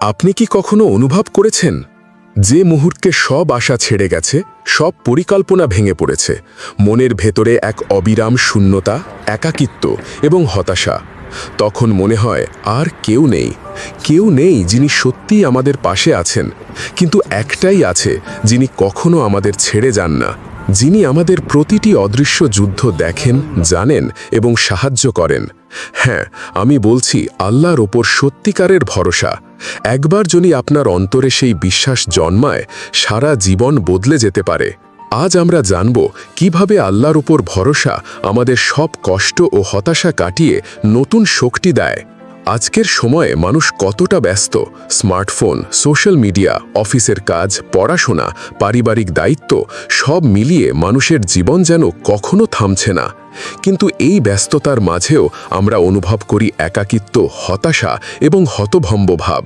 আপনি কি কখনো অনুভব করেছেন? যে মুহূর্তে সব আশা ছেড়ে গেছে, সব পরিকল্পনা ভেঙে পড়েছে। মনের ভেতরে এক অবিরাম শূন্যতা, একাকিত্ব এবং হতাশা। তখন মনে হয়, আর কেউ নেই। কেউ নেই যিনি সত্যিই আমাদের পাশে আছেন। কিন্তু একটাই আছে, যিনি কখনো আমাদের ছেড়ে যান না। যিনি আমাদের প্রতিটি অদৃশ্য যুদ্ধ দেখেন, জানেন এবং সাহায্য করেন। হ্যাঁ আমি বলছি, আল্লাহর ওপর সত্যিকারের ভরসা। একবার যদি আপনার অন্তরে সেই বিশ্বাস জন্মায়, সারা জীবন বদলে যেতে পারে। আজ আমরা জানব কীভাবে আল্লাহর উপর ভরসা আমাদের সব কষ্ট ও হতাশা কাটিয়ে নতুন শক্তি দেয়। আজকের সময়ে মানুষ কতটা ব্যস্ত? স্মার্টফোন, সোশ্যাল মিডিয়া, অফিসের কাজ, পড়াশোনা, পারিবারিক দায়িত্ব, সব মিলিয়ে মানুষের জীবন যেন কখনো থামছে না। কিন্তু এই ব্যস্ততার মাঝেও আমরা অনুভব করি একাকিত্ব, হতাশা এবং হতভম্ব ভাব।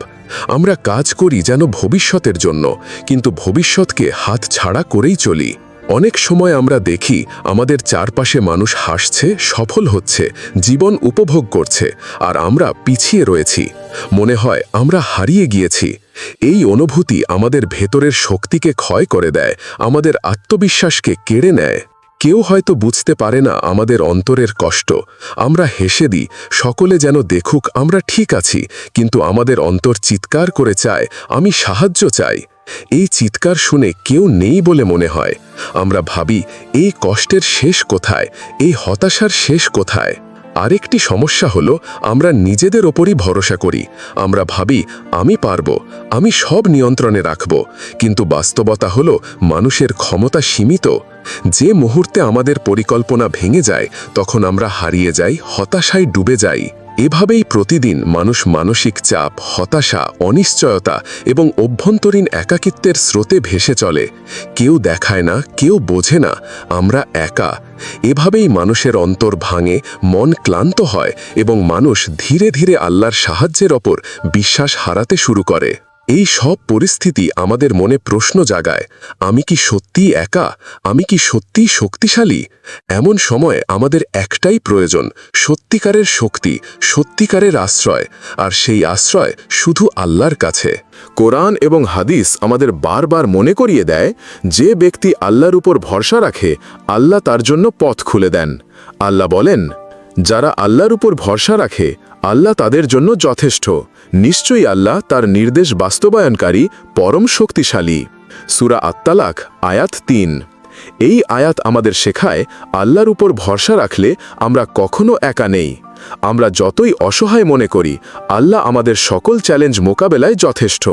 আমরা কাজ করি যেন ভবিষ্যতের জন্য, কিন্তু ভবিষ্যৎকে হাত ছাড়া করেই চলি। অনেক সময় আমরা দেখি আমাদের চারপাশে মানুষ হাসছে, সফল হচ্ছে, জীবন উপভোগ করছে, আর আমরা পিছিয়ে রয়েছি। মনে হয় আমরা হারিয়ে গিয়েছি। এই অনুভূতি আমাদের ভেতরের শক্তিকে ক্ষয় করে দেয়, আমাদের আত্মবিশ্বাসকে কেড়ে নেয়। কেউ হয়তো বুঝতে পারে না আমাদের অন্তরের কষ্ট। আমরা হেসে দিই, সকলে যেন দেখুক আমরা ঠিক আছি, কিন্তু আমাদের অন্তর চিৎকার করে চায়, আমি সাহায্য চাই। এই চিৎকার শুনে কেউ নেই বলে মনে হয়। আমরা ভাবি, এই কষ্টের শেষ কোথায়? এই হতাশার শেষ কোথায়? আরেকটি সমস্যা হল, আমরা নিজেদের ওপরই ভরসা করি। আমরা ভাবি, আমি পারব, আমি সব নিয়ন্ত্রণে রাখব। কিন্তু বাস্তবতা হল, মানুষের ক্ষমতা সীমিত। যে মুহূর্তে আমাদের পরিকল্পনা ভেঙে যায়, তখন আমরা হারিয়ে যাই, হতাশায় ডুবে যাই। এভাবেই প্রতিদিন মানুষ মানসিক চাপ, হতাশা, অনিশ্চয়তা এবং অভ্যন্তরীণ একাকিত্বের স্রোতে ভেসে চলে। কেউ দেখায় না, কেউ বোঝে না, আমরা একা। এভাবেই মানুষের অন্তর ভাঙে, মন ক্লান্ত হয় এবং মানুষ ধীরে ধীরে আল্লাহর সাহায্যের ওপর বিশ্বাস হারাতে শুরু করে। এই সব পরিস্থিতি আমাদের মনে প্রশ্ন জাগায়। আমি কি সত্যিই একা? আমি কি সত্যিই শক্তিশালী? এমন সময় আমাদের একটাই প্রয়োজন, সত্যিকারের শক্তি, সত্যিকারের আশ্রয়, আর সেই আশ্রয় শুধু আল্লাহর কাছে। কোরআন এবং হাদিস আমাদের বারবার মনে করিয়ে দেয়, যে ব্যক্তি আল্লাহর উপর ভরসা রাখে, আল্লাহ তার জন্য পথ খুলে দেন। আল্লাহ বলেন, যারা আল্লাহর উপর ভরসা রাখে আল্লাহ তাদের জন্য যথেষ্ট। নিশ্চয়ই আল্লাহ তার নির্দেশ বাস্তবায়নকারী, পরম শক্তিশালী। সুরা আত্মালাক আয়াত তিন। এই আয়াত আমাদের শেখায়, আল্লাহর উপর ভরসা রাখলে আমরা কখনো একা নেই। আমরা যতই অসহায় মনে করি, আল্লাহ আমাদের সকল চ্যালেঞ্জ মোকাবেলায় যথেষ্ট।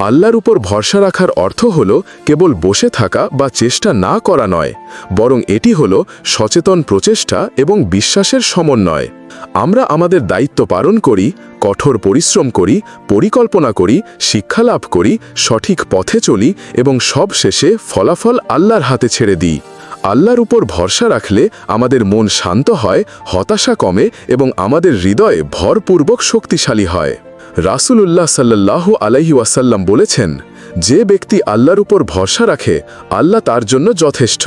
আল্লাহর উপর ভরসা রাখার অর্থ হল কেবল বসে থাকা বা চেষ্টা না করা নয়, বরং এটি হল সচেতন প্রচেষ্টা এবং বিশ্বাসের সমন্বয়। আমরা আমাদের দায়িত্ব পালন করি, কঠোর পরিশ্রম করি, পরিকল্পনা করি, শিক্ষা লাভ করি, সঠিক পথে চলি এবং সব শেষে ফলাফল আল্লাহর হাতে ছেড়ে দিই। আল্লাহর উপর ভরসা রাখলে আমাদের মন শান্ত হয়, হতাশা কমে এবং আমাদের হৃদয়ে ভরপূর্বক শক্তিশালী হয়। রাসূলুল্লাহ সাল্লাহ আলাইহি ওয়াসাল্লাম বলেছেন, যে ব্যক্তি আল্লাহর উপর ভরসা রাখে, আল্লাহ তার জন্য যথেষ্ট।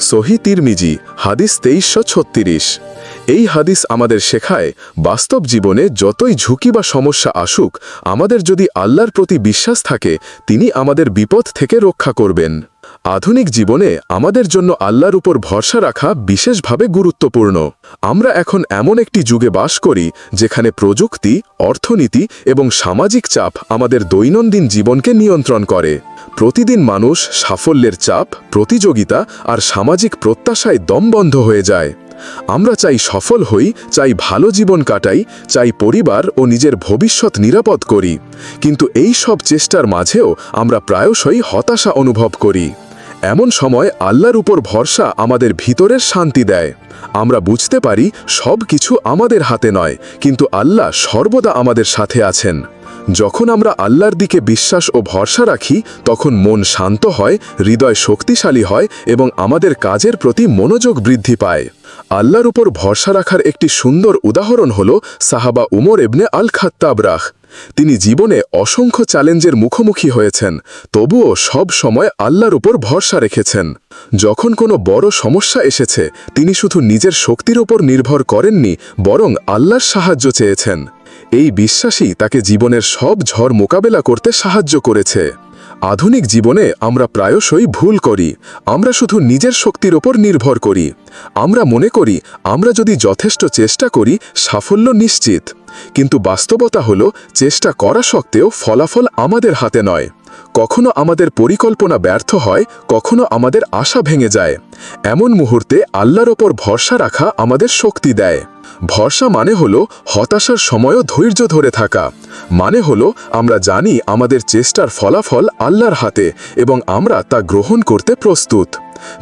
সহি তিরমিজি, হাদিস তেইশশো ছত্রিশ। এই হাদিস আমাদের শেখায়, বাস্তব জীবনে যতই ঝুঁকি বা সমস্যা আসুক, আমাদের যদি আল্লাহর প্রতি বিশ্বাস থাকে, তিনি আমাদের বিপদ থেকে রক্ষা করবেন। আধুনিক জীবনে আমাদের জন্য আল্লাহর উপর ভরসা রাখা বিশেষভাবে গুরুত্বপূর্ণ। আমরা এখন এমন একটি যুগে বাস করি, যেখানে প্রযুক্তি, অর্থনীতি এবং সামাজিক চাপ আমাদের দৈনন্দিন জীবনকে নিয়ন্ত্রণ করে। প্রতিদিন মানুষ সাফল্যের চাপ, প্রতিযোগিতা আর সামাজিক প্রত্যাশায় দমবন্ধ হয়ে যায়। আমরা চাই সফল হই, চাই ভালো জীবন কাটাই, চাই পরিবার ও নিজের ভবিষ্যৎ নিরাপদ করি। কিন্তু এই সব চেষ্টার মাঝেও আমরা প্রায়শই হতাশা অনুভব করি। এমন সময় আল্লাহর উপর ভরসা আমাদের ভিতরের শান্তি দেয়। আমরা বুঝতে পারি সব কিছু আমাদের হাতে নয়, কিন্তু আল্লাহ সর্বদা আমাদের সাথে আছেন। যখন আমরা আল্লাহর দিকে বিশ্বাস ও ভরসা রাখি, তখন মন শান্ত হয়, হৃদয় শক্তিশালী হয় এবং আমাদের কাজের প্রতি মনোযোগ বৃদ্ধি পায়। আল্লাহর উপর ভরসা রাখার একটি সুন্দর উদাহরণ হল সাহাবা উমর এবনে আল খাত্তাবরাহ তিনি জীবনে অসংখ্য চ্যালেঞ্জের মুখোমুখি হয়েছেন, তবুও সব সময় আল্লাহর উপর ভরসা রেখেছেন। যখন কোনো বড় সমস্যা এসেছে, তিনি শুধু নিজের শক্তির ওপর নির্ভর করেননি, বরং আল্লাহর সাহায্য চেয়েছেন। এই বিশ্বাসই তাকে জীবনের সব ঝড় মোকাবেলা করতে সাহায্য করেছে। আধুনিক জীবনে আমরা প্রায়শই ভুল করি, আমরা শুধু নিজের শক্তির ওপর নির্ভর করি। আমরা মনে করি, আমরা যদি যথেষ্ট চেষ্টা করি, সাফল্য নিশ্চিত। কিন্তু বাস্তবতা হল, চেষ্টা করা সত্ত্বেও ফলাফল আমাদের হাতে নয়। কখনো আমাদের পরিকল্পনা ব্যর্থ হয়, কখনো আমাদের আশা ভেঙে যায়। এমন মুহূর্তে আল্লাহর ওপর ভরসা রাখা আমাদের শক্তি দেয়। ভরসা মানে হলো হতাশার সময়ও ধৈর্য ধরে থাকা। মানে হলো আমরা জানি আমাদের চেষ্টার ফলাফল আল্লাহর হাতে এবং আমরা তা গ্রহণ করতে প্রস্তুত।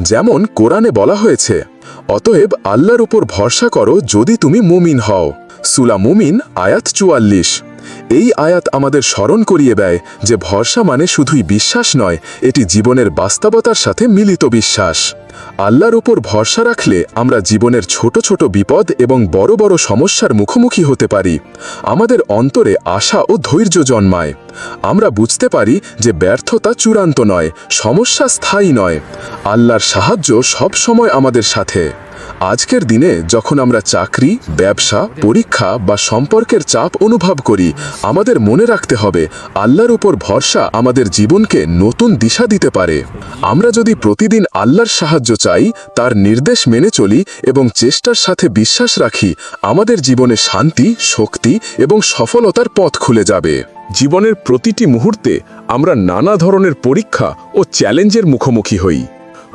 যেমন কোরআনে বলা হয়েছে, অতএব আল্লাহর উপর ভরসা করো যদি তুমি মুমিন হও। সুলা মুমিন, আয়াত চুয়াল্লিশ। এই আয়াত আমাদের স্মরণ করিয়ে দেয় যে ভরসা মানে শুধুই বিশ্বাস নয়, এটি জীবনের বাস্তবতার সাথে মিলিত বিশ্বাস। আল্লাহর ওপর ভরসা রাখলে আমরা জীবনের ছোট ছোট বিপদ এবং বড় বড় সমস্যার মুখোমুখি হতে পারি। আমাদের অন্তরে আশা ও ধৈর্য জন্মায়। আমরা বুঝতে পারি যে ব্যর্থতা চূড়ান্ত নয়, সমস্যা স্থায়ী নয়। আল্লাহর সাহায্য সব সময় আমাদের সাথে। আজকের দিনে যখন আমরা চাকরি, ব্যবসা, পরীক্ষা বা সম্পর্কের চাপ অনুভব করি, আমাদের মনে রাখতে হবে আল্লাহর উপর ভরসা আমাদের জীবনকে নতুন দিশা দিতে পারে। আমরা যদি প্রতিদিন আল্লাহর সাহায্য চাই, তার নির্দেশ মেনে চলি এবং চেষ্টার সাথে বিশ্বাস রাখি, আমাদের জীবনে শান্তি, শক্তি এবং সফলতার পথ খুলে যাবে। জীবনের প্রতিটি মুহূর্তে আমরা নানা ধরনের পরীক্ষা ও চ্যালেঞ্জের মুখোমুখি হই।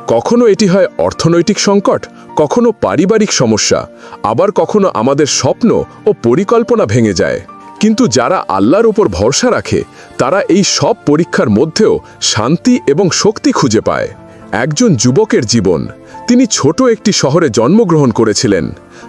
কখনো এটি হয় অর্থনৈতিক সংকট কখনো পারিবারিক সমস্যা, আবার কখনো আমাদের স্বপ্ন ও পরিকল্পনা ভেঙে যায়। কিন্তু যারা আল্লাহর ওপর ভরসা রাখে, তারা এই সব পরীক্ষার মধ্যেও শান্তি এবং শক্তি খুঁজে পায়। একজন যুবকের জীবন, তিনি ছোট একটি শহরে জন্মগ্রহণ করেছিলেন।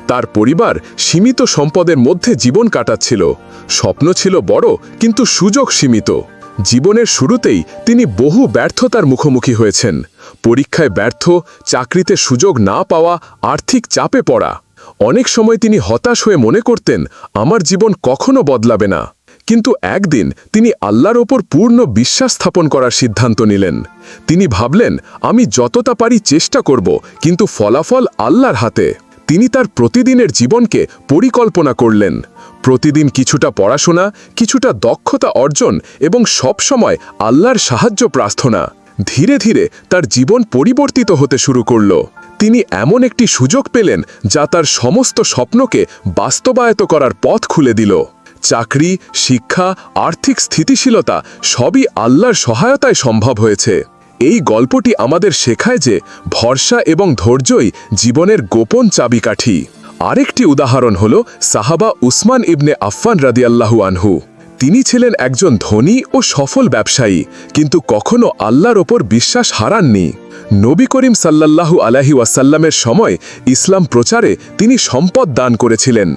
তার পরিবার সীমিত সম্পদের মধ্যে জীবন কাটাচ্ছিল। স্বপ্ন ছিল বড়, কিন্তু সুযোগ সীমিত। জীবনের শুরুতেই তিনি বহু ব্যর্থতার মুখোমুখি হয়েছেন। পরীক্ষায় ব্যর্থ, চাকরিতে সুযোগ না পাওয়া, আর্থিক চাপে পড়া। অনেক সময় তিনি হতাশ হয়ে মনে করতেন, আমার জীবন কখনো বদলাবে না। কিন্তু একদিন তিনি আল্লাহর ওপর পূর্ণ বিশ্বাস স্থাপন করার সিদ্ধান্ত নিলেন। তিনি ভাবলেন, আমি যতটা পারি চেষ্টা করব, কিন্তু ফলাফল আল্লাহর হাতে। তিনি তার প্রতিদিনের জীবনকে পরিকল্পনা করলেন। প্রতিদিন কিছুটা পড়াশোনা, কিছুটা দক্ষতা অর্জন এবং সবসময় আল্লাহর সাহায্য প্রার্থনা। ধীরে ধীরে তার জীবন পরিবর্তিত হতে শুরু করল। তিনি এমন একটি সুযোগ পেলেন যা তার সমস্ত স্বপ্নকে বাস্তবায়ত করার পথ খুলে দিল। চাকরি, শিক্ষা, আর্থিক স্থিতিশীলতা সবই আল্লাহর সহায়তায় সম্ভব হয়েছে। এই গল্পটি আমাদের শেখায় যে ভরসা এবং ধৈর্যই জীবনের গোপন চাবিকাঠি। আরেকটি উদাহরণ হল সাহাবা উসমান ইবনে আফফান রাদিয়াল্লাহু আনহু। তিনি ছিলেন একজন ধনী ও সফল ব্যবসায়ী, কিন্তু কখনো আল্লাহর ওপর বিশ্বাস হারাননি। নবী করিম সাল্লাল্লাহু আলাহি ওয়াসাল্লামের সময় ইসলাম প্রচারে তিনি সম্পদ দান করেছিলেন।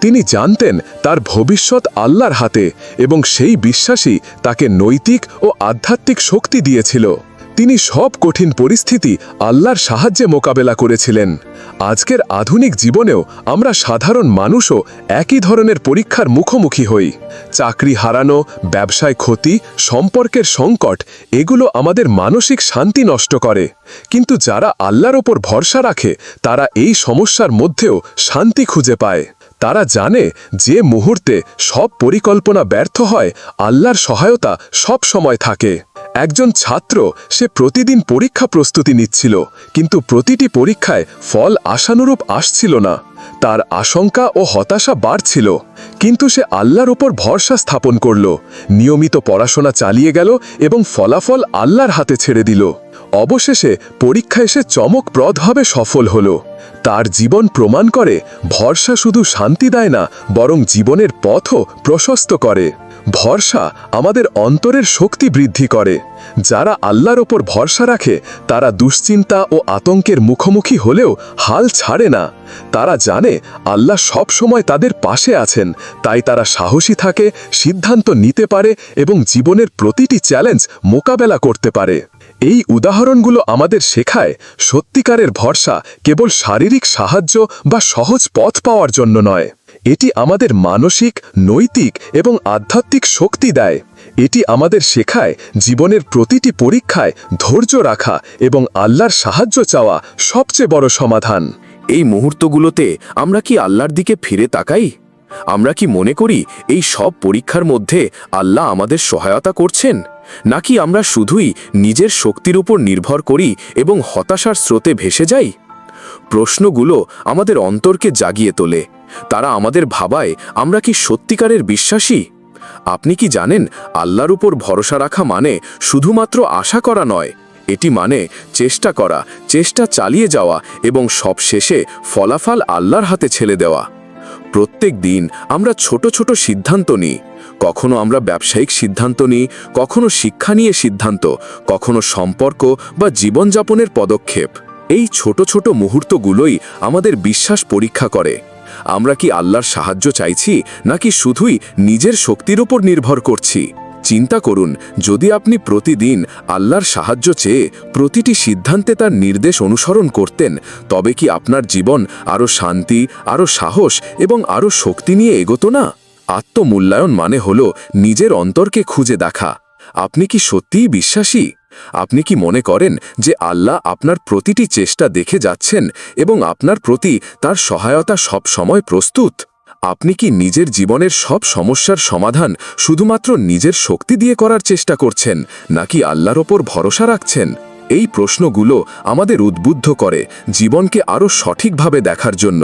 তিনি জানতেন তার ভবিষ্যৎ আল্লাহর হাতে এবং সেই বিশ্বাসই তাকে নৈতিক ও আধ্যাত্মিক শক্তি দিয়েছিল। তিনি সব কঠিন পরিস্থিতি আল্লাহর সাহায্যে মোকাবেলা করেছিলেন। আজকের আধুনিক জীবনেও আমরা সাধারণ মানুষও একই ধরনের পরীক্ষার মুখোমুখি হই। চাকরি হারানো, ব্যবসায় ক্ষতি, সম্পর্কের সংকট, এগুলো আমাদের মানসিক শান্তি নষ্ট করে। কিন্তু যারা আল্লাহর ওপর ভরসা রাখে, তারা এই সমস্যার মধ্যেও শান্তি খুঁজে পায়। তারা জানে যে মুহূর্তে সব পরিকল্পনা ব্যর্থ হয়, আল্লাহর সহায়তা সব সময় থাকে। একজন ছাত্র, সে প্রতিদিন পরীক্ষা প্রস্তুতি নিচ্ছিল, কিন্তু প্রতিটি পরীক্ষায় ফল আশানুরূপ আসছিল না। তার আশঙ্কা ও হতাশা বাড়ছিল, কিন্তু সে আল্লাহর ওপর ভরসা স্থাপন করল, নিয়মিত পড়াশোনা চালিয়ে গেল এবং ফলাফল আল্লাহর হাতে ছেড়ে দিল। অবশেষে পরীক্ষা এসে চমকপ্রদভাবে সফল হল। তার জীবন প্রমাণ করে, ভরসা শুধু শান্তি দেয় না, বরং জীবনের পথও প্রশস্ত করে। ভরসা আমাদের অন্তরের শক্তি বৃদ্ধি করে। যারা আল্লাহর ওপর ভরসা রাখে, তারা দুশ্চিন্তা ও আতঙ্কের মুখোমুখি হলেও হাল ছাড়ে না। তারা জানে আল্লাহ সব সময় তাদের পাশে আছেন, তাই তারা সাহসী থাকে, সিদ্ধান্ত নিতে পারে এবং জীবনের প্রতিটি চ্যালেঞ্জ মোকাবেলা করতে পারে। এই উদাহরণগুলো আমাদের শেখায় সত্যিকারের ভরসা কেবল শারীরিক সাহায্য বা সহজ পথ পাওয়ার জন্য নয়। এটি আমাদের মানসিক, নৈতিক এবং আধ্যাত্মিক শক্তি দেয়। এটি আমাদের শেখায় জীবনের প্রতিটি পরীক্ষায় ধৈর্য রাখা এবং আল্লাহর সাহায্য চাওয়া সবচেয়ে বড় সমাধান। এই মুহূর্তগুলোতে আমরা কি আল্লাহর দিকে ফিরে তাকাই? আমরা কি মনে করি এই সব পরীক্ষার মধ্যে আল্লাহ আমাদের সহায়তা করছেন? নাকি আমরা শুধুই নিজের শক্তির উপর নির্ভর করি এবং হতাশার স্রোতে ভেসে যাই? প্রশ্নগুলো আমাদের অন্তরকে জাগিয়ে তোলে। তারা আমাদের ভাবায়, আমরা কি সত্যিকারের বিশ্বাসী? আপনি কি জানেন, আল্লাহর উপর ভরসা রাখা মানে শুধুমাত্র আশা করা নয়, এটি মানে চেষ্টা করা, চেষ্টা চালিয়ে যাওয়া এবং সব শেষে ফলাফল আল্লাহর হাতে ছেড়ে দেওয়া। প্রত্যেক দিন আমরা ছোট ছোট সিদ্ধান্ত নিই। কখনো আমরা ব্যবসায়িক সিদ্ধান্ত নিই, কখনো শিক্ষা নিয়ে সিদ্ধান্ত, কখনো সম্পর্ক বা জীবনযাপনের পদক্ষেপ। এই ছোট ছোট মুহূর্তগুলোই আমাদের বিশ্বাস পরীক্ষা করে। আমরা কি আল্লাহর সাহায্য চাইছি, নাকি শুধুই নিজের শক্তির উপর নির্ভর করছি? চিন্তা করুন, যদি আপনি প্রতিদিন আল্লাহর সাহায্য চেয়ে প্রতিটি সিদ্ধান্তে তার নির্দেশ অনুসরণ করতেন, তবে কি আপনার জীবন আরও শান্তি, আরও সাহস এবং আরও শক্তি নিয়ে এগোতো না? আত্মমূল্যায়ন মানে হল নিজের অন্তরকে খুঁজে দেখা। আপনি কি সত্যিই বিশ্বাসী? আপনি কি মনে করেন যে আল্লাহ আপনার প্রতিটি চেষ্টা দেখে যাচ্ছেন এবং আপনার প্রতি তার সহায়তা সব সময় প্রস্তুত? আপনি কি নিজের জীবনের সব সমস্যার সমাধান শুধুমাত্র নিজের শক্তি দিয়ে করার চেষ্টা করছেন নাকি আল্লাহর ওপর ভরসা রাখছেন? এই প্রশ্নগুলো আমাদের উদ্বুদ্ধ করে জীবনকে আরও সঠিকভাবে দেখার জন্য।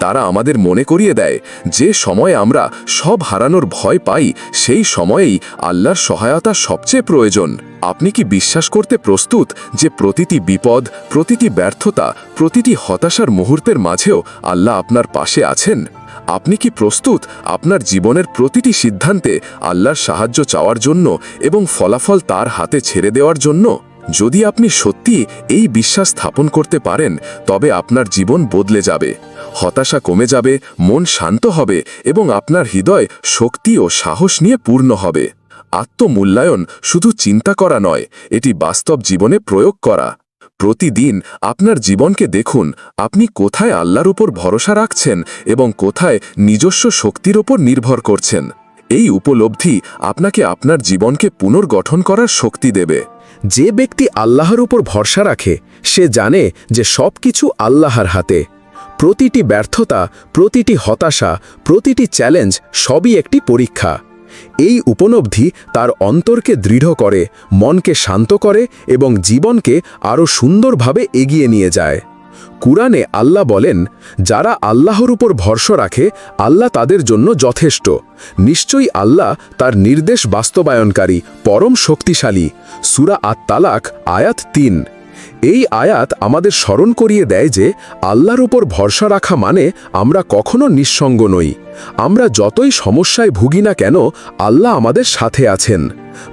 তারা আমাদের মনে করিয়ে দেয়, যে সময়ে আমরা সব হারানোর ভয় পাই, সেই সময়েই আল্লাহর সহায়তা সবচেয়ে প্রয়োজন। আপনি কি বিশ্বাস করতে প্রস্তুত যে প্রতিটি বিপদ, প্রতিটি ব্যর্থতা, প্রতিটি হতাশার মুহূর্তের মাঝেও আল্লাহ আপনার পাশে আছেন? আপনি কি প্রস্তুত আপনার জীবনের প্রতিটি সিদ্ধান্তে আল্লাহর সাহায্য চাওয়ার জন্য এবং ফলাফল তার হাতে ছেড়ে দেওয়ার জন্য? যদি আপনি সত্যি এই বিশ্বাস স্থাপন করতে পারেন, তবে আপনার জীবন বদলে যাবে, হতাশা কমে যাবে, মন শান্ত হবে এবং আপনার হৃদয় শক্তি ও সাহস নিয়ে পূর্ণ হবে। আত্মমূল্যায়ন শুধু চিন্তা করা নয়, এটি বাস্তব জীবনে প্রয়োগ করা। প্রতিদিন আপনার জীবনকে দেখুন, আপনি কোথায় আল্লাহর উপর ভরসা রাখছেন এবং কোথায় নিজস্ব শক্তির ওপর নির্ভর করছেন। এই উপলব্ধি আপনাকে আপনার জীবনকে পুনর্গঠন করার শক্তি দেবে। যে ব্যক্তি আল্লাহর উপর ভরসা রাখে, সে জানে যে সব কিছু আল্লাহর হাতে। প্রতিটি ব্যর্থতা, প্রতিটি হতাশা, প্রতিটি চ্যালেঞ্জ সবই একটি পরীক্ষা। এই উপলব্ধি তার অন্তরকে দৃঢ় করে, মনকে শান্ত করে এবং জীবনকে আরও সুন্দরভাবে এগিয়ে নিয়ে যায়। কুরআনে আল্লাহ বলেন, যারা আল্লাহর উপর ভরসা রাখে, আল্লাহ তাদের জন্য যথেষ্ট। নিশ্চয়ই আল্লাহ তার নির্দেশ বাস্তবায়নকারী, পরম শক্তিশালী। সুরা আত তালাক আয়াত তিন। এই আয়াত আমাদের স্মরণ করিয়ে দেয় যে, আল্লাহর উপর ভরসা রাখা মানে আমরা কখনো নিঃসঙ্গ নই। আমরা যতই সমস্যায় ভুগি না কেন, আল্লাহ আমাদের সাথে আছেন।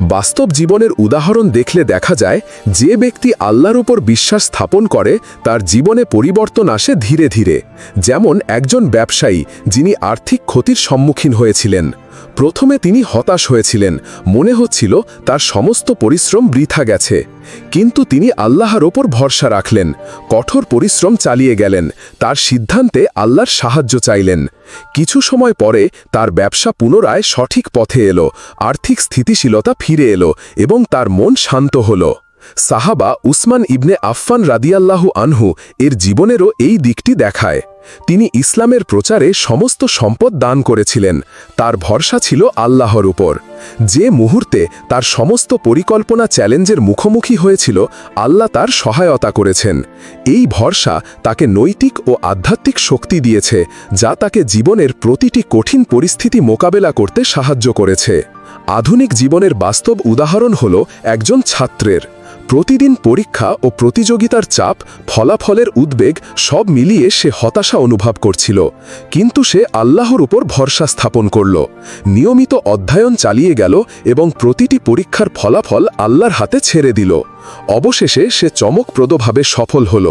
বাস্তব জীবনের উদাহরণ দেখলে দেখা যায়, যে ব্যক্তি আল্লাহর উপর বিশ্বাস স্থাপন করে, তার জীবনে পরিবর্তন আসে ধীরে ধীরে। যেমন একজন ব্যবসায়ী, যিনি আর্থিক ক্ষতির সম্মুখীন হয়েছিলেন। প্রথমে তিনি হতাশ হয়েছিলেন। মনে হচ্ছিল তার সমস্ত পরিশ্রম বৃথা গেছে। কিন্তু তিনি আল্লাহর ওপর ভরসা রাখলেন। কঠোর পরিশ্রম চালিয়ে গেলেন। তার সিদ্ধান্তে আল্লাহর সাহায্য চাইলেন। কিছু সময় পরে তার ব্যবসা পুনরায় সঠিক পথে এলো। আর্থিক স্থিতিশীলতা ফিরে এলো এবং তার মন শান্ত হলো। সাহাবা উসমান ইবনে আফফান রাদিয়াল্লাহু আনহু এর জীবনেরও এই দিকটি দেখায়। তিনি ইসলামের প্রচারে সমস্ত সম্পদ দান করেছিলেন। তার ভরসা ছিল আল্লাহর উপর। যে মুহূর্তে তার সমস্ত পরিকল্পনা চ্যালেঞ্জের মুখোমুখি হয়েছিল, আল্লাহ তার সহায়তা করেছেন। এই ভরসা তাকে নৈতিক ও আধ্যাত্মিক শক্তি দিয়েছে, যা তাকে জীবনের প্রতিটি কঠিন পরিস্থিতি মোকাবেলা করতে সাহায্য করেছে। আধুনিক জীবনের বাস্তব উদাহরণ হল একজন ছাত্রের। প্রতিদিন পরীক্ষা ও প্রতিযোগিতার চাপ, ফলাফলের উদ্বেগ সব মিলিয়ে সে হতাশা অনুভব করছিল, কিন্তু সে আল্লাহর উপর ভরসা স্থাপন করল। নিয়মিত অধ্যয়ন চালিয়ে গেল এবং প্রতিটি পরীক্ষার ফলাফল আল্লাহর হাতে ছেড়ে দিল। অবশেষে সে চমকপ্রদভাবে সফল হল।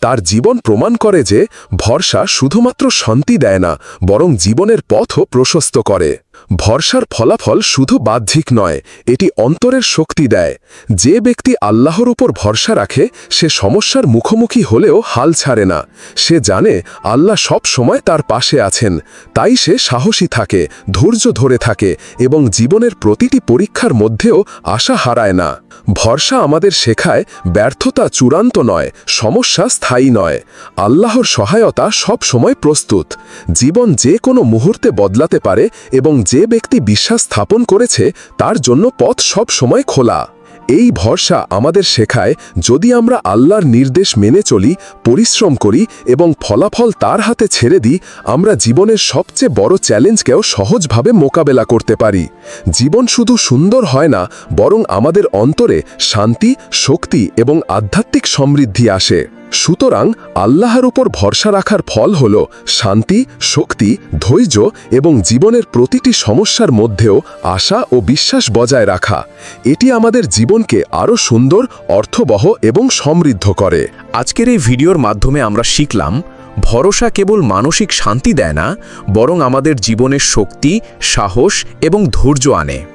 তার জীবন প্রমাণ করে যে ভরসা শুধুমাত্র শান্তি দেয় না, বরং জীবনের পথও প্রশস্ত করে। ভরসার ফলাফল শুধু বাহ্যিক নয়, এটি অন্তরের শক্তি দেয়। যে ব্যক্তি আল্লাহর উপর ভরসা রাখে, সে সমস্যার মুখোমুখি হলেও হাল ছাড়ে না। সে জানে আল্লাহ সব সময় তার পাশে আছেন। তাই সে সাহসী থাকে, ধৈর্য ধরে থাকে এবং জীবনের প্রতিটি পরীক্ষার মধ্যেও আশা হারায় না। ভরসা আমাদের শেখায় ব্যর্থতা চূড়ান্ত নয়, সমস্যা স্থায়ী নয়। আল্লাহর সহায়তা সব সময় প্রস্তুত। জীবন যে কোনো মুহূর্তে বদলাতে পারে এবং যে ব্যক্তি বিশ্বাস স্থাপন করেছে, তার জন্য পথ সব সময় খোলা। এই ভরসা আমাদের শেখায় যদি আমরা আল্লাহর নির্দেশ মেনে চলি, পরিশ্রম করি এবং ফলাফল তার হাতে ছেড়ে দিই, আমরা জীবনের সবচেয়ে বড় চ্যালেঞ্জকেও সহজভাবে মোকাবেলা করতে পারি। জীবন শুধু সুন্দর হয় না, বরং আমাদের অন্তরে শান্তি, শক্তি এবং আধ্যাত্মিক সমৃদ্ধি আসে। সুতরাং আল্লাহর উপর ভরসা রাখার ফল হল শান্তি, শক্তি, ধৈর্য এবং জীবনের প্রতিটি সমস্যার মধ্যেও আশা ও বিশ্বাস বজায় রাখা। এটি আমাদের জীবনকে আরও সুন্দর, অর্থবহ এবং সমৃদ্ধ করে। আজকের এই ভিডিওর মাধ্যমে আমরা শিখলাম, ভরসা কেবল মানসিক শান্তি দেয় না, বরং আমাদের জীবনের শক্তি, সাহস এবং ধৈর্য আনে।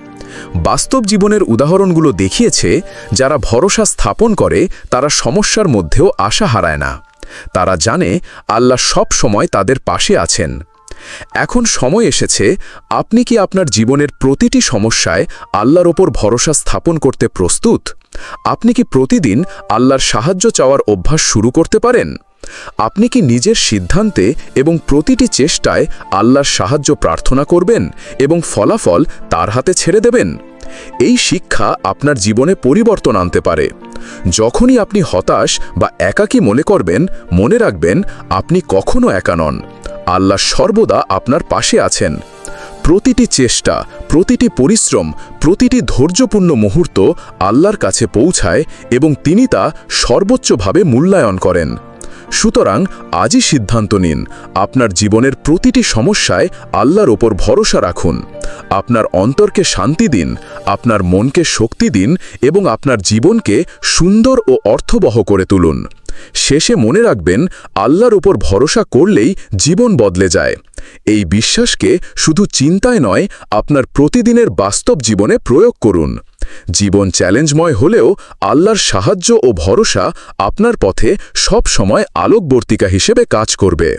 বাস্তব জীবনের উদাহরণগুলো দেখিয়েছে, যারা ভরসা স্থাপন করে, তারা সমস্যার মধ্যেও আশা হারায় না। তারা জানে আল্লাহ সব সময় তাদের পাশে আছেন। এখন সময় এসেছে, আপনি কি আপনার জীবনের প্রতিটি সমস্যায় আল্লাহর ওপর ভরসা স্থাপন করতে প্রস্তুত? আপনি কি প্রতিদিন আল্লাহর সাহায্য চাওয়ার অভ্যাস শুরু করতে পারেন? আপনি কি নিজের সিদ্ধান্তে এবং প্রতিটি চেষ্টায় আল্লাহর সাহায্য প্রার্থনা করবেন এবং ফলাফল তার হাতে ছেড়ে দেবেন? এই শিক্ষা আপনার জীবনে পরিবর্তন আনতে পারে। যখনই আপনি হতাশ বা একাকী মনে করবেন, মনে রাখবেন আপনি কখনো একা নন। আল্লাহ সর্বদা আপনার পাশে আছেন। প্রতিটি চেষ্টা, প্রতিটি পরিশ্রম, প্রতিটি ধৈর্যপূর্ণ মুহূর্ত আল্লাহর কাছে পৌঁছায় এবং তিনি তা সর্বোচ্চভাবে মূল্যায়ন করেন। সুতরাং আজই সিদ্ধান্ত নিন, আপনার জীবনের প্রতিটি সমস্যায় আল্লাহর ওপর ভরসা রাখুন। আপনার অন্তরকে শান্তি দিন, আপনার মনকে শক্তি দিন এবং আপনার জীবনকে সুন্দর ও অর্থবহ করে তুলুন। শেষে মনে রাখবেন, আল্লাহর ওপর ভরসা করলেই জীবন বদলে যায়। এই বিশ্বাসকে শুধু চিন্তায় নয়, আপনার প্রতিদিনের বাস্তব জীবনে প্রয়োগ করুন। জীবন চ্যালেঞ্জময় হলেও আল্লাহর সাহায্য ও ভরসা আপনার পথে সব সময় আলোকবর্তিকা হিসেবে কাজ করবে।